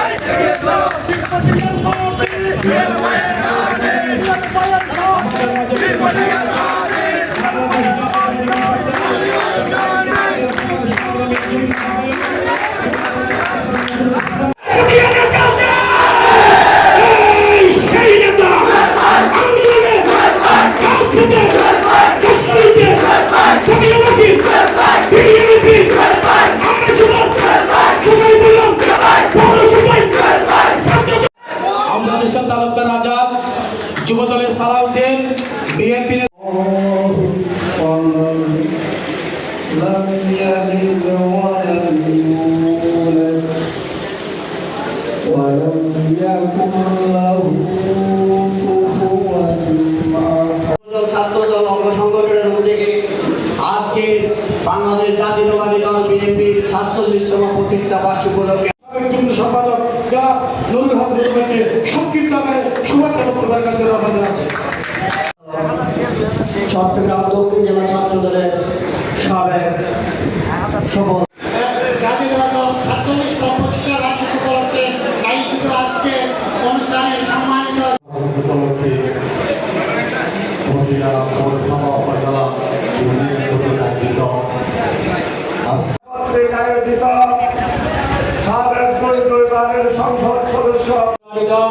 সেই সংগঠনের উদ্যোগে আজকে বাংলাদেশ জাতীয়তাবাদী দল বিএনপির সাতচল্লিশতম প্রতিষ্ঠা বার্ষিক উপলক্ষে সম্পাদক যারা নুরুল হক নুরুলকে সংক্ষিপ্ত আকারে শুভেচ্ছা বক্তব্য রাখার জন্য আমরা জানাচ্ছি চট্টগ্রাম দক্ষিণ জেলা ছাত্র দলের সাবেক সফল আয়োজিত